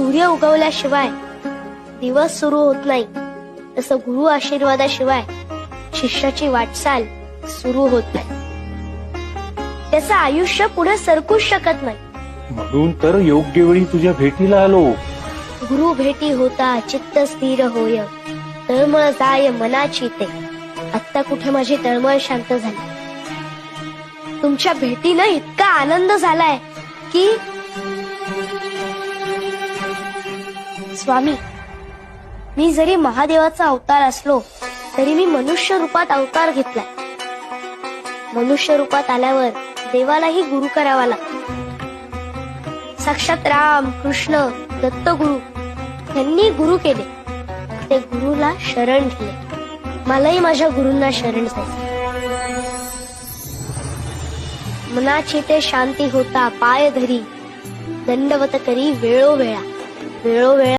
सूर्य उगवल्याशिवाय दिवस सुरू होत नाही तसं गुरु आशीर्वादाशिवाय शिष्याची वाटचाल सुरू होत नाही. त्याचं आयुष्य पुढे सरकूच शकत नाही. म्हणून तर योग्य वेळी तुझ्या भेटीला आलो. गुरु भेटी होता चित्त स्थिर होय तळमळ जाय मनाची ते. आत्ता कुठे माझी तळमळ शांत झाली? तुमच्या भेटीनं इतका आनंद झालाय की स्वामी मी जरी महादेवाचा अवतार असलो तरी मी मनुष्य रूपात अवतार घेतलाय. मनुष्य रूपात आल्यावर देवालाही गुरु करावा लागतो. साक्षात राम कृष्ण दत्तगुरु यांनी गुरु केले. ते गुरुला शरण दिले. मलाही माझ्या गुरूंना शरण जायचं मनाची ते शांती होता पाय धरी. दंडवत करी वेळोवेळा. वेळोवेळा